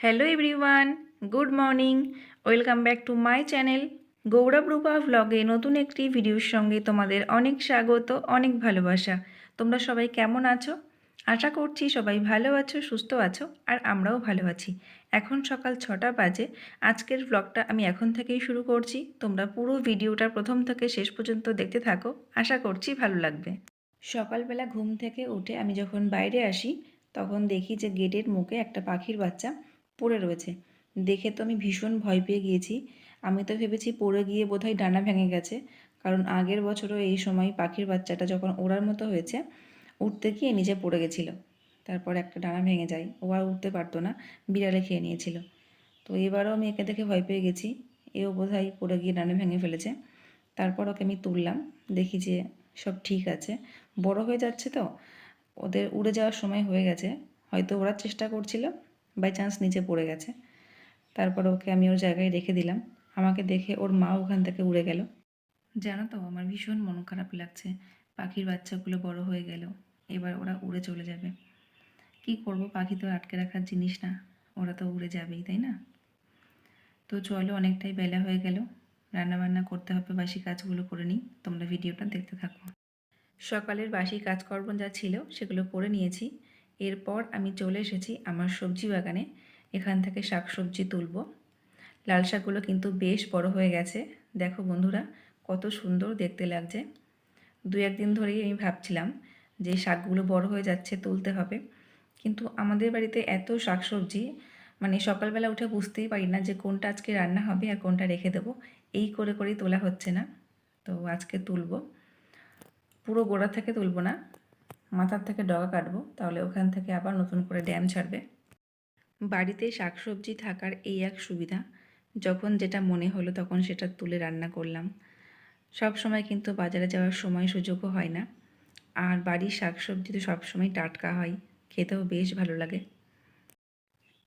Hello everyone good morning welcome back to my channel Gourab Rupa ভ্লগে নতুন একটি ভিডিওর সঙ্গে তোমাদের অনেক স্বাগত, অনেক ভালোবাসা। তোমরা সবাই কেমন আছো? আশা করছি সবাই ভালো আছো, সুস্থ আছো, আর আমরাও ভালো আছি। এখন সকাল ছটা বাজে। আজকের ব্লগটা আমি এখন থেকেই শুরু করছি। তোমরা পুরো ভিডিওটা প্রথম থেকে শেষ পর্যন্ত দেখতে থাকো। আশা করছি ভালো লাগবে। সকালবেলা ঘুম থেকে উঠে আমি যখন বাইরে আসি, তখন দেখি যে গেটের মুখে একটা পাখির বাচ্চা পড়ে রয়েছে। দেখে তো আমি ভীষণ ভয় পেয়ে গিয়েছি। আমি তো ভেবেছি পড়ে গিয়ে বোধহয় ডানা ভেঙে গেছে। কারণ আগের বছরও এই সময় পাখির বাচ্চাটা যখন ওড়ার মতো হয়েছে উঠতে গিয়ে নিচে পড়ে গেছিল। তারপর একটা ডানা ভেঙে যায়। ও আর উঠতে পারতো না। বিড়ালে খেয়ে নিয়েছিল। তো এবারও আমি একে দেখে ভয় পেয়ে গেছি। এও বোধ হয় পড়ে গিয়ে ডানা ভেঙে ফেলেছে। তারপর ওকে আমি তুললাম। দেখি যে সব ঠিক আছে। বড় হয়ে যাচ্ছে তো। ওদের উড়ে যাওয়ার সময় হয়ে গেছে। হয়তো ওড়ার চেষ্টা করছিল। বাই চান্স নিচে পড়ে গেছে। তারপর ওকে আমি ওর জায়গায় রেখে দিলাম। আমাকে দেখে ওর মা ওখান থেকে উড়ে গেল। জানো তো, আমার ভীষণ মন খারাপ লাগছে। পাখির বাচ্চাগুলো বড় হয়ে গেল। এবার ওরা উড়ে চলে যাবে। কি করব? পাখি তো আটকে রাখার জিনিস না। ওরা তো উড়ে যাবেই, তাই না? তো চলো, অনেকটাই বেলা হয়ে গেল। রান্নাবান্না করতে হবে, বাসি কাজগুলো করে নিই। তোমরা ভিডিওটা দেখতে থাকো। সকালের বাসি কাজকর্ম যা ছিল, সেগুলো করে নিয়েছি। এরপর আমি চলে এসেছি আমার সবজি বাগানে। এখান থেকে শাক সবজি তুলব। লাল শাকগুলো কিন্তু বেশ বড় হয়ে গেছে। দেখো বন্ধুরা, কত সুন্দর দেখতে লাগছে। দু একদিন ধরেই আমি ভাবছিলাম যে শাকগুলো বড় হয়ে যাচ্ছে তুলতে হবে। কিন্তু আমাদের বাড়িতে এত শাক সবজি মানে সকালবেলা উঠে বুঝতেই পারি না যে কোনটা আজকে রান্না হবে আর কোনটা রেখে দেবো। এই করে করেই তোলা হচ্ছে না। তো আজকে তুলব। পুরো গোড়া থেকে তুলবো না, মাথার থেকে ডগা কাটবো, তাহলে ওখান থেকে আবার নতুন করে ড্যাম ছাড়বে। বাড়িতে শাকসবজি থাকার এই এক সুবিধা, যখন যেটা মনে হলো তখন সেটা তুলে রান্না করলাম। সব সময় কিন্তু বাজারে যাওয়ার সময় সুযোগও হয় না। আর বাড়ির শাকসবজি তো সবসময় টাটকা হয়, খেতেও বেশ ভালো লাগে।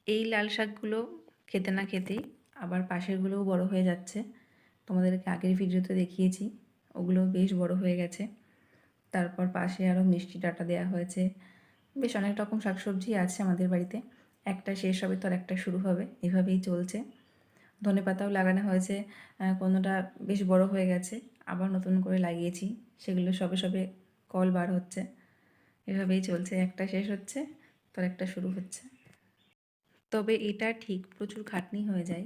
এই লাল শাকগুলো খেতে না খেতেই আবার পাশেরগুলোও বড় হয়ে যাচ্ছে। তোমাদেরকে আগের ভিডিওতে দেখিয়েছি ওগুলো বেশ বড় হয়ে গেছে। তারপর পাশে আরও মিষ্টি ডাটা দেওয়া হয়েছে। বেশ অনেক রকম শাকসবজি আছে আমাদের বাড়িতে, একটা শেষ হবে তো আর একটা শুরু হবে, এভাবেই চলছে। ধনে পাতাও লাগানো হয়েছে কোনোটা বেশ বড় হয়ে গেছে, আবার নতুন করে লাগিয়েছি, সেগুলো সবে সবে কল বার হচ্ছে। এভাবেই চলছে। একটা শেষ হচ্ছে তো আর একটা শুরু হচ্ছে। তবে এটা ঠিক প্রচুর খাটনি হয়ে যায়।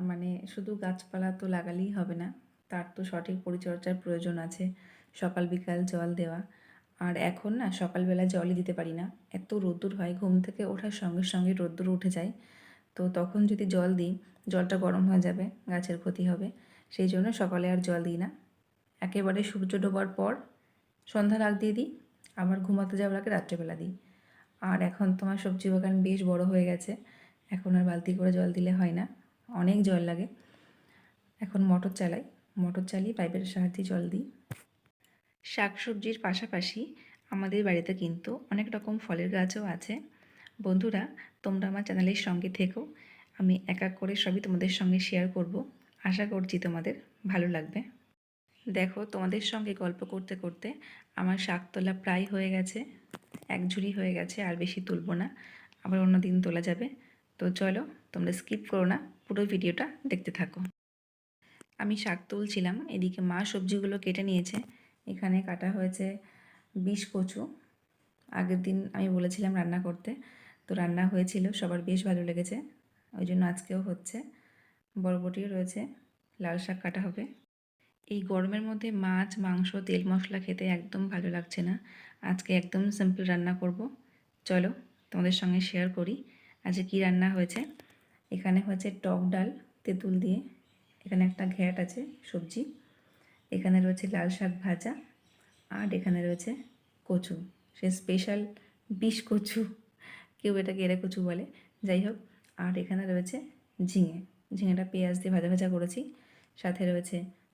মানে শুধু গাছপালা তো লাগালেই হবে না, তার তো সঠিক পরিচর্যার প্রয়োজন আছে। সকাল, বিকাল জল দেওয়া। আর এখন না, সকালবেলা জলই দিতে পারি না। এত রোদ্দুর হয়, ঘুম থেকে ওঠার সঙ্গে সঙ্গে রোদ্দুর উঠে যায়। তো তখন যদি জল দিই, জলটা গরম হয়ে যাবে, গাছের ক্ষতি হবে। সেই জন্য সকালে আর জল দিই না। একেবারে সূর্য ডোবার পর সন্ধ্যার আগ দিয়ে দিই, আবার ঘুমাতে যাওয়ার আগে রাত্রেবেলা দিই। আর এখন তোমার সবজি বাগান বেশ বড় হয়ে গেছে, এখন আর বালতি করে জল দিলে হয় না, অনেক জল লাগে। এখন মোটর চালাই, মোটর চালিয়ে পাইপের সাহায্যে জল দিই। শাকসবজির পাশাপাশি আমাদের বাড়িতে কিন্তু অনেক রকম ফলের গাছও আছে। বন্ধুরা, তোমরা আমার চ্যানেলের সঙ্গে থেকো, আমি এক এক করে সবই তোমাদের সঙ্গে শেয়ার করব। আশা করছি তোমাদের ভালো লাগবে। দেখো, তোমাদের সঙ্গে গল্প করতে করতে আমার শাক তোলা প্রায় হয়ে গেছে এক ঝুড়ি হয়ে গেছে, আর বেশি তুলবো না। আবার অন্য দিন তোলা যাবে। তো চলো, তোমরা স্কিপ করো না, পুরো ভিডিওটা দেখতে থাকো। আমি শাক তুলছিলাম, এদিকে মা সবজিগুলো কেটে নিয়েছে। এখানে কাটা হয়েছে বিষ কচু। আগের দিন আমি বলেছিলাম রান্না করতে, তো রান্না হয়েছিল, সবার বেশ ভালো লেগেছে। ওই জন্য আজকেও হচ্ছে। বরবটিও রয়েছে, লাল শাক কাটা হবে। এই গরমের মধ্যে মাছ, মাংস, তেল মশলা খেতে একদম ভালো লাগছে না। আজকে একদম সিম্পল রান্না করব। চলো তোমাদের সঙ্গে শেয়ার করি আজকে কি রান্না হয়েছে। এখানে হয়েছে টক ডাল, তেঁতুল দিয়ে। এখানে একটা ঘ্যাট আছে, সবজি। এখানে রয়েছে লাল শাক ভাজা আর এখানে রয়েছে কচু। সে স্পেশাল বিষ কচু, কেউ এটাকে এরা কচু বলে। যাই হোক, আর এখানে রয়েছে ঝিঙে। ঝিঙেটা পেঁয়াজ দিয়ে ভাজা ভাজা করেছি। সাথে রয়েছে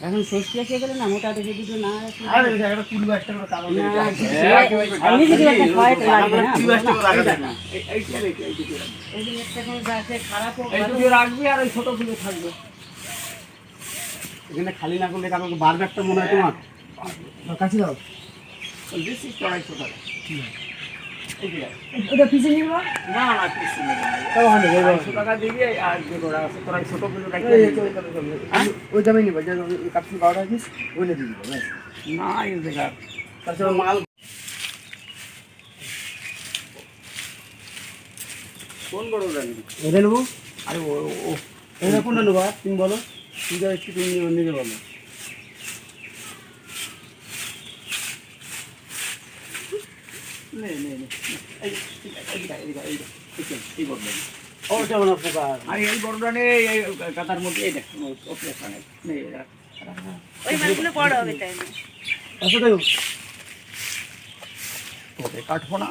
এখন ষষ্ঠী এসে গেলে না মোটা দেখে দুটো না যদি একটা খাওয়াই লাগবে না। এখানে খালি না করলে কারণ বারবে একটা মনে হয় তোমার? তো কাছে দাও। দিচ্ছি চড়াইশো টাকা। যে, ওটা পিছিয়ে না না না। কিছু তাও হবে টাকা দিবি আর যে গোড়া আছে তোরা ওই দামে নিবা যে ওইটা দিয়ে না এই জায়গা। তাছাড়া মাল কোন বড় এটা নেব? আরে ও ও এটা কোনটা নেব? তুমি বলো। তুমি যা একটু তুমি নিয়ে- বলো। নে নে নে এই এইটা এইটা এইটা এইটা এই বড়টা নে। ওটা মনে পোকা আর এই বড়টা নে এই কাতার মধ্যে এই দেখ ওপরে সামনে নে ওই মাছগুলো বড় হবে তাই না আচ্ছা দেখো ওকে কাটবো না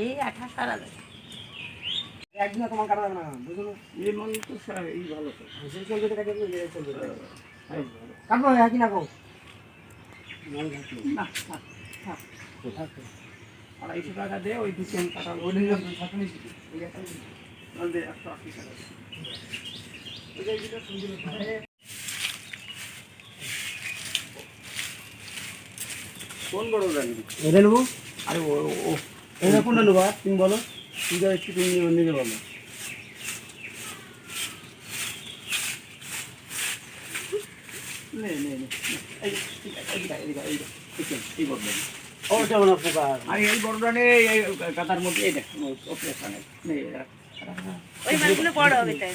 এই আঠা সারা দেয়। একদিন তোমার কাটা যাবে না বুঝলো এই মন তো এই ভালো কাটবে একই না কো মাল কাটলো না না না। আড়াইশো টাকা দে ওই দু চেন কাটা ওই একশো আশি টাকা। কোন বড় এটা নেব? আরে ও কোনটা নেব তুমি বলো। তুমি একটু তুমি নিজে বলো। নে নে নে এই এইটা এইটা এইটা এইটা এই বড়টা নে। ওটা আর এই বড়টা নে এই কাতার মধ্যে এই দেখ ওপরে নে ওই মাছগুলো বড় হবে তাই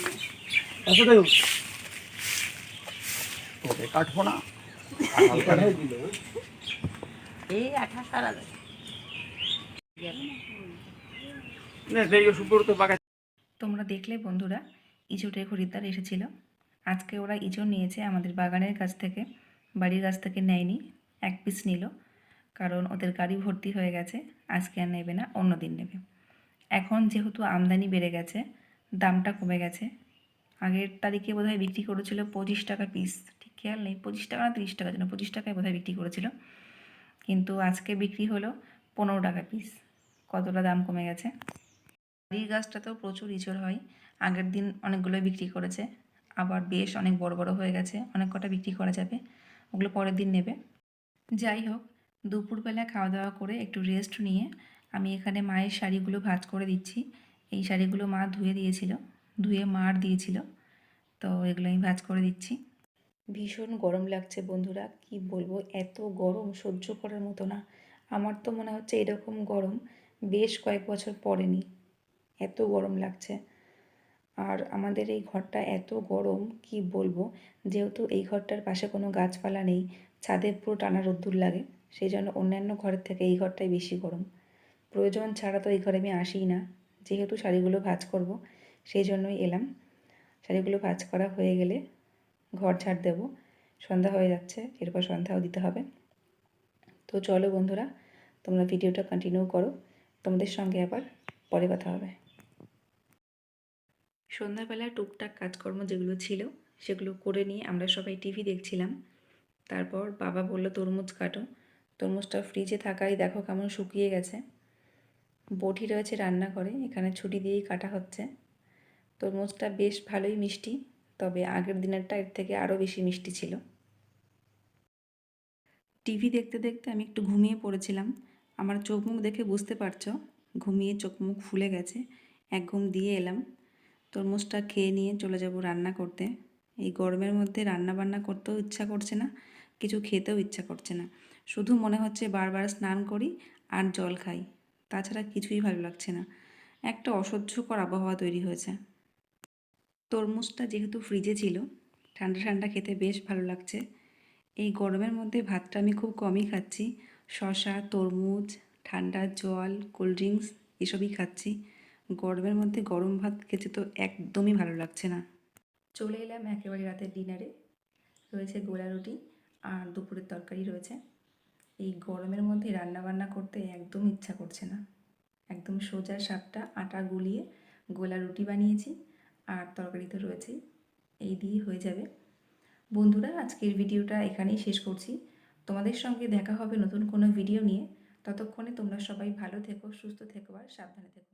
আচ্ছা দেখো ওকে কাটবো না এই আঠা সারা তোমরা দেখলে বন্ধুরা ইঁচড়ের খরিদ্দার এসেছিল। আজকে ওরা ইঁচড় নিয়েছে আমাদের বাগানের কাছ থেকে। বাড়ির কাছ থেকে নেয়নি, এক পিস নিল। কারণ ওদের গাড়ি ভর্তি হয়ে গেছে, আজকে আর নেবে না অন্য দিন নেবে। এখন যেহেতু আমদানি বেড়ে গেছে, দামটা কমে গেছে। আগের তারিখে বোধহয় বিক্রি করেছিল পঁচিশ টাকা পিস ঠিক খেয়াল নেই, পঁচিশ টাকা না তিরিশ টাকা যেন পঁচিশ টাকায় বোধহয় বিক্রি করেছিল। কিন্তু আজকে বিক্রি হলো পনেরো টাকা পিস কতটা দাম কমে গেছে? বাড়ির গাছটাতেও প্রচুর ইঁচড় হয়। আগের দিন অনেকগুলো বিক্রি করেছে। আবার বেশ অনেক বড় বড় হয়ে গেছে, অনেক কটা বিক্রি করা যাবে, ওগুলো পরের দিন নেবে। যাই হোক, দুপুরবেলা খাওয়া দাওয়া করে একটু রেস্ট নিয়ে আমি এখানে মায়ের শাড়িগুলো ভাঁজ করে দিচ্ছি। এই শাড়িগুলো মা ধুয়ে দিয়েছিল, ধুয়ে মার দিয়েছিল, তো এগুলো আমি ভাঁজ করে দিচ্ছি। ভীষণ গরম লাগছে বন্ধুরা, কি বলব, এত গরম, সহ্য করার মতো না। আমার তো মনে হচ্ছে এরকম গরম বেশ কয়েক বছর পরেনি, এত গরম লাগছে। আর আমাদের এই ঘরটা এত গরম, কি বলব? যেহেতু এই ঘরটার পাশে কোনো গাছপালা নেই, ছাদে পুরো টানা রোদ্দুর লাগে, সেই জন্য অন্যান্য ঘরের থেকে এই ঘরটাই বেশি গরম। প্রয়োজন ছাড়া তো এই ঘরে আমি আসিই না, যেহেতু শাড়িগুলো ভাঁজ করব, সেই জন্যই এলাম। শাড়িগুলো ভাঁজ করা হয়ে গেলে ঘর ঝাড় দেবো, সন্ধ্যা হয়ে যাচ্ছে, এরপর সন্ধ্যাও দিতে হবে। তো চলো বন্ধুরা, তোমরা ভিডিওটা কন্টিনিউ করো, তোমাদের সঙ্গে আবার পরে কথা হবে। সন্ধ্যাবেলা টুকটাক কাজকর্ম যেগুলো ছিল, সেগুলো করে নিয়ে আমরা সবাই টিভি দেখছিলাম। তারপর বাবা বলল, তরমুজ কাটো। তরমুজটা ফ্রিজে থাকাই দেখো কেমন শুকিয়ে গেছে। বটি রয়েছে রান্নাঘরে, এখানে ছুটি দিয়েই কাটা হচ্ছে। তরমুজটা বেশ ভালোই মিষ্টি, তবে আগের দিনেরটা এর থেকে আরও বেশি মিষ্টি ছিল। টিভি দেখতে দেখতে আমি একটু ঘুমিয়ে পড়েছিলাম। আমার চোখ মুখ দেখে বুঝতে পারছ, ঘুমিয়ে চোখ মুখ ফুলে গেছে। এক ঘুম দিয়ে এলাম। তরমুজটা খেয়ে নিয়ে চলে যাব রান্না করতে। এই গরমের মধ্যে রান্না বান্না করতেও ইচ্ছা করছে না, কিছু খেতেও ইচ্ছা করছে না। শুধু মনে হচ্ছে বারবার স্নান করি আর জল খাই, তাছাড়া কিছুই ভালো লাগছে না। একটা অসহ্যকর আবহাওয়া তৈরি হয়েছে। তরমুজটা যেহেতু ফ্রিজে ছিল, ঠান্ডা ঠান্ডা খেতে বেশ ভালো লাগছে। এই গরমের মধ্যে ভাতটা আমি খুব কমই খাচ্ছি। শশা তরমুজ, ঠান্ডা জল, কোল্ড ড্রিঙ্কস, এসবই খাচ্ছি। গরমের মধ্যে গরম ভাত খেতে তো একদমই ভালো লাগছে না। চলে এলাম একেবারে রাতের ডিনারে রয়েছে গোলা রুটি আর দুপুরের তরকারি রয়েছে। এই গরমের মধ্যে রান্না বান্না করতে একদম ইচ্ছা করছে না। একদম সোজা সাপটা আটা গুলিয়ে গোলা রুটি বানিয়েছি আর তরকারি তো রয়েছেই। এই দিয়ে হয়ে যাবে। বন্ধুরা, আজকের ভিডিওটা এখানেই শেষ করছি। তোমাদের সঙ্গে দেখা হবে নতুন কোনো ভিডিও নিয়ে। ততক্ষণে তোমরা সবাই ভালো থেকো, সুস্থ থেকো আর সাবধানে থেকো।